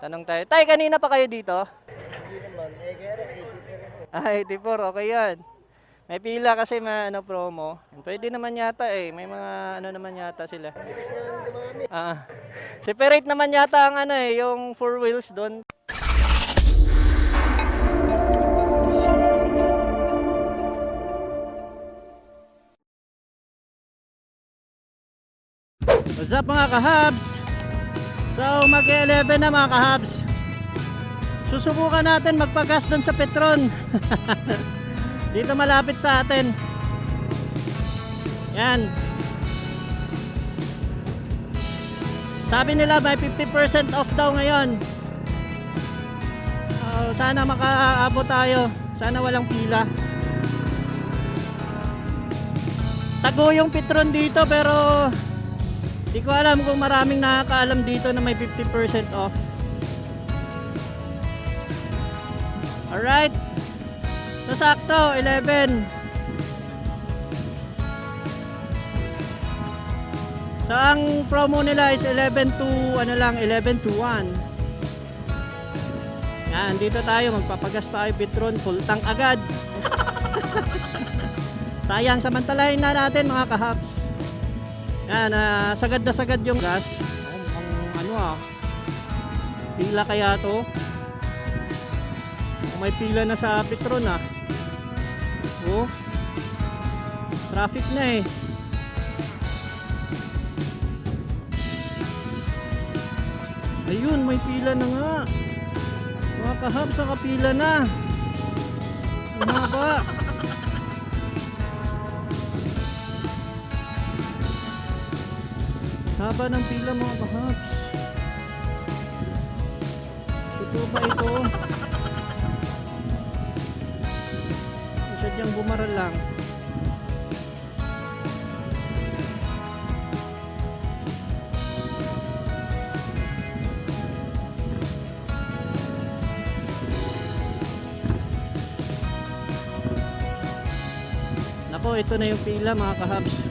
Tanong tayo. Tay, kanina pa kayo dito? Hindi naman. Eh, kaya rin, 84 ako. Ah, 84. Okay yan. May pila kasi may ano, promo. Pwede naman yata eh. May mga ano naman yata sila. Dumami. Ah. Separate naman yata ang ano eh, yung four wheels doon. What's up mga kahabs? So mag-11 na mga kahabs. Susubukan natin magpagas doon sa Petron. Dito malapit sa atin. Yan. Sabi nila may 50% off daw ngayon. Oh, sana makaabot tayo. Sana walang pila. Tago yung Petron dito pero di ko alam kung maraming nakakaalam dito na may 50% off. Alright. So sakto, 11. So ang promo nila is 11 to ano lang 11 to 1. Yan, dito tayo magpapagas tayo Petron full tank agad. Sayang samantalahin na natin mga kahabs. Yan, ah, sagad na sagad yung gas. Ang, ang ano ah. Pila kaya to? May pila na sa Petron ah. Oh. Traffic na eh. Ayun, may pila na nga. Mga kahab sa kapila na. Ang haba. Ng pila mga kahabs. Totoo ba ito? Sadyang bumaral lang. Nako, ito na yung pila mga kahabs.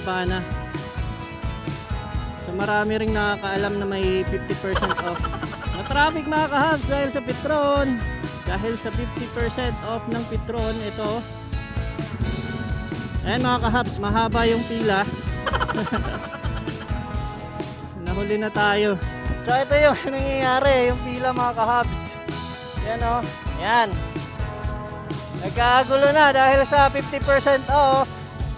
Haba na. So marami ring nakakaalam na may 50% off. Na traffic mga kahabs dahil sa Petron. Dahil sa 50% off ng Petron, ito. Ayan mga kahabs, mahaba yung pila. Nahuli na tayo. So ito yung nangyayari, yung pila mga kahabs. Yan o. Yan. Nagkagulo na dahil sa 50% off.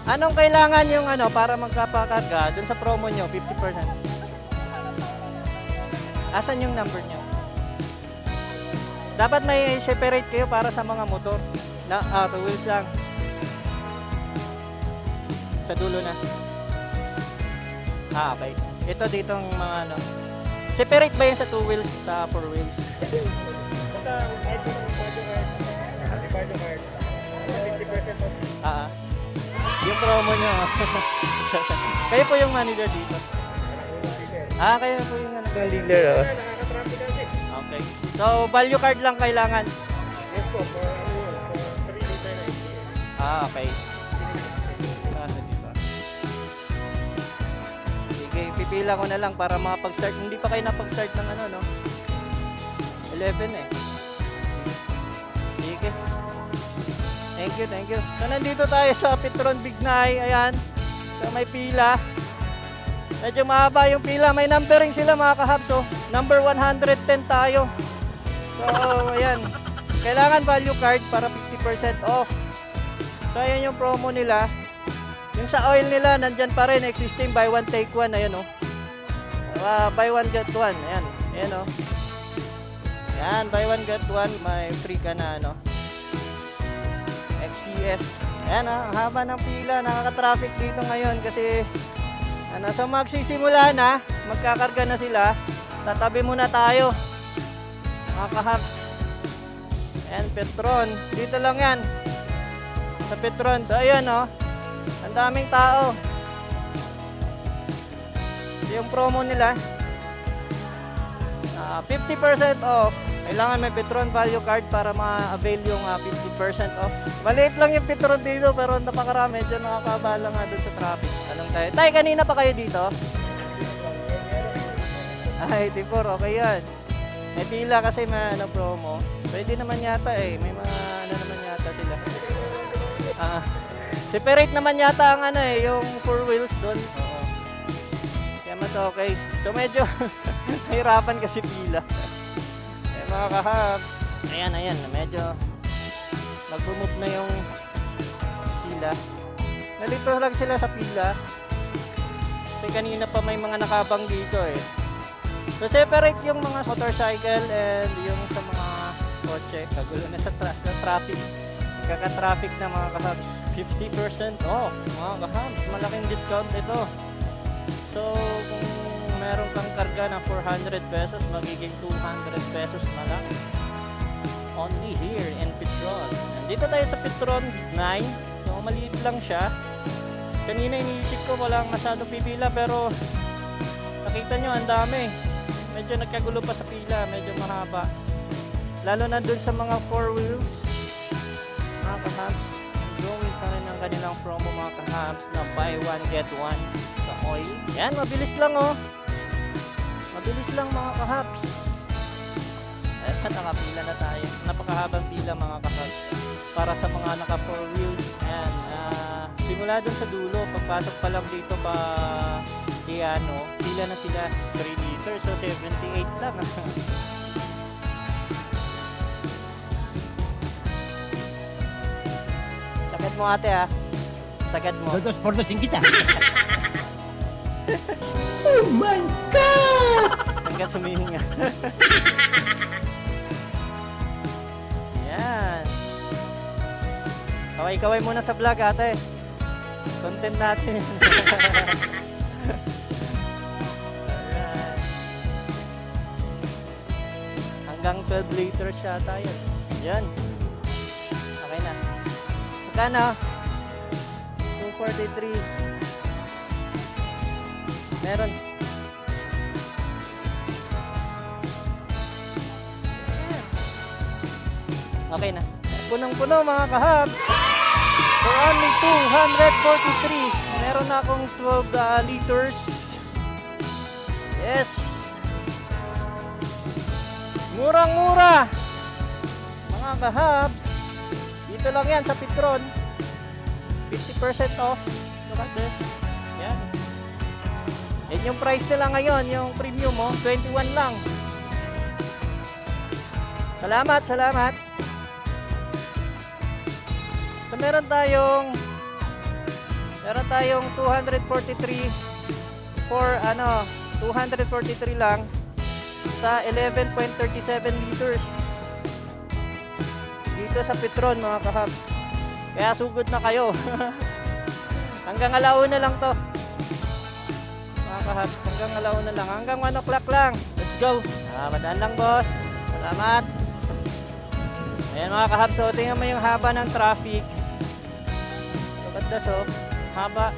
Anong kailangan yung ano para magkapakarga dun sa promo nyo, 50%? Asan yung number nyo? Dapat may separate kayo para sa mga motor. Na, ah, two wheels lang. Sa dulo na. Ah, okay. Ito ditong mga ano. Separate ba yung sa two wheels sa four wheels? Cardio card, 50% off. Ah. Yung promo nyo. kayo po yung manager dito. Ah, kayo po yung ano. Leader, oh. Okay. So, value card lang kailangan. Yes po, for ano yun, for 3 liter na ATM. Ah, okay. Nasa dito. Sige, pipila ko na lang para makapag-start. Hindi pa kayo napag-start ng ano, no? 11 eh. Sige. Thank you, thank you. So, nandito tayo sa Petron Bignay. Ayan. So, may pila. Medyo mahaba yung pila. May numbering sila mga kahabs. So, number 110 tayo. So, ayan. Kailangan value card para 50% off. So, ayan yung promo nila. Yung sa oil nila, nandyan pa rin. Existing buy one, take one. Ayan, oh. Ah, buy one, get one. Ayan. Ayan, oh. Ayan, buy one, get one. May free ka na, ano. XCS. Ayan, ah. Ang haba ng pila. Nakaka-traffic dito ngayon kasi ano, so magsisimula na. Magkakarga na sila. Tatabi muna tayo. Mga kahabs. Ayan, Petron. Dito lang yan. Sa Petron. So, ayan, oh. Ang daming tao. Yung promo nila. Ah, 50% off. Kailangan may Petron value card para ma-avail yung ah, 50% off. Maliit lang yung Petron dito pero napakarami. Medyo nakakabala nga doon sa traffic. Anong tayo? Tay, kanina pa kayo dito? Ah, 84, okay yan. May pila kasi may ano, promo. Pwede naman yata eh. May mga ano naman yata sila. Ah, separate naman yata ang ano eh, yung four wheels doon. Oo. Kaya mas okay. So medyo nahirapan kasi pila. Eh, mga kahap. Ayan, ayan. Medyo nag-move na yung pila. Nalito lang sila sa pila. Kasi kanina pa may mga nakabang dito eh. So separate yung mga motorcycle and yung sa mga kotse. Kagulo na sa, tra- sa traffic. Kaka-traffic na mga kahabs. 50% off mga kahabs. Malaking discount ito. So kung meron kang karga na 400 pesos, magiging 200 pesos na lang. Only here in Petron. Nandito tayo sa Petron 9. So maliit lang siya. Kanina iniisip ko walang masyado pipila pero nakita nyo ang dami. Medyo nagkagulo pa sa pila, medyo mahaba. Lalo na dun sa mga four wheels. Mga kahams, going pa rin ang kanilang promo mga kahams na buy one get one sa oil. Yan, mabilis lang oh. Mabilis lang mga kahams. Eh, nakapila na tayo. Napakahabang pila mga kahams. Para sa mga naka four wheels. Yan, ah, simula dun sa dulo, pagpasok pa lang dito pa Diano, pila na sila 3 liters, so 78 lang. Sagad mo ate ah. Sagad mo. Dos por dos kita. Hanggang sumihinga. Yan. Kaway-kaway muna sa vlog ate. Content natin. Hanggang 12 liters yata yun. Yan. Okay na. Magkano? 243. Meron. Okay na. Punong-puno mga kahab. For only 243. Meron na akong 12 uh, liters. Yes. Murang-mura. Mga kahabs. Dito lang yan sa Petron. 50% off. Look at this. Yan. Yan yung price nila ngayon. Yung premium mo. 21 lang. Salamat, salamat. So meron tayong meron tayong 243 for ano 243 lang sa 11.37 liters dito sa Petron mga kahabs kaya sugod na kayo. Hanggang alauna lang to. Mga kahabs hanggang alauna lang. Hanggang 1 o'clock lang. Let's go. Ah, madaan lang boss. Salamat. Ayan mga kahabs so tingnan mo yung haba ng traffic This, oh. Haba.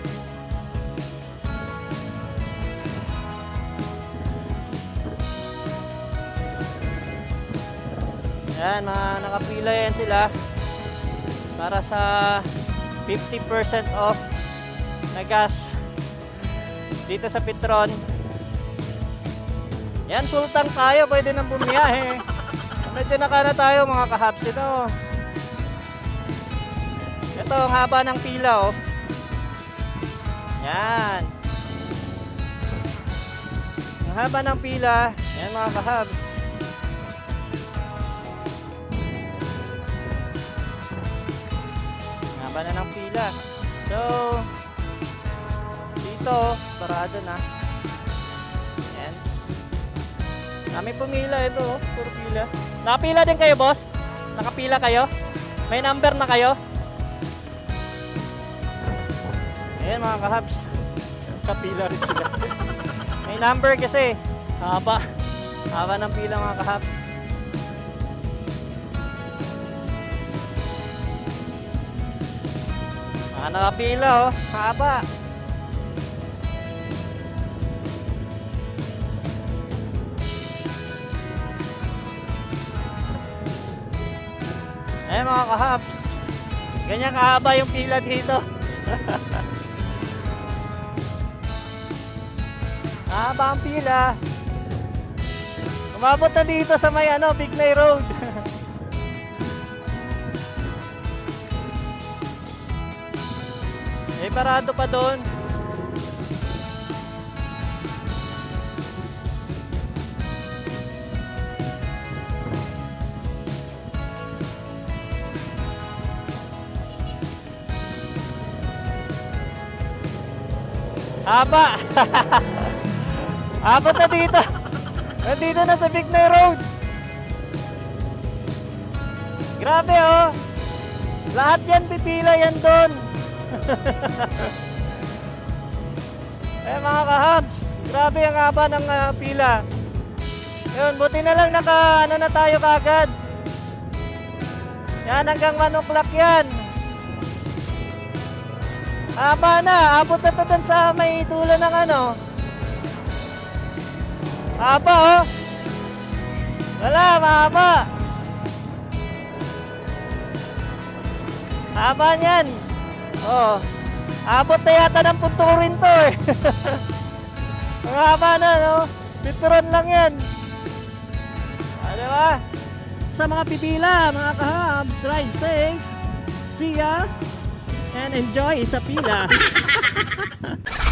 Yan, mga nakapila yan sila. Para sa 50% off na gas dito sa Petron. Yan, full tank tayo. Pwede nang bumiyahe. Medyo naka na tayo mga kahaps. Ito. Ito, ang haba ng pila, oh. Yan. Ang haba ng pila. Yan, mga kahabs. Ang haba na ng pila. So, dito, parado na. Yan. Kami pumila ito, oh. Puro pila. Nakapila din kayo, boss? Nakapila kayo? May number na kayo? Ayan mga kahabs. Kapila rin sila. May number kasi. Haba. Haba ng pila mga kahabs. Mga nakapila oh. Haba. Ayan mga kahabs. Ganyan kahaba yung pila dito. Haba ang pila. Umabot na dito sa may ano, Bignay Road. May parado pa doon. Haba! Abot na dito! Nandito na sa Bignay Road! Grabe oh! Lahat yan pipila yan doon! eh mga kahabs, grabe ang haba ng ah, pila. Yun, buti na lang naka ano na tayo kagad. Yan hanggang 1 o'clock yan. Haba na, abot na to sa may dulo ng ano. Haba oh. Wala, mahaba. Haba niyan. Oh. Abot na yata ng punto rin to eh. Ang haba na, no? Pitron lang yan. Di ba? Sa mga pipila, mga kahabs, ride safe. See ya and enjoy sa pila.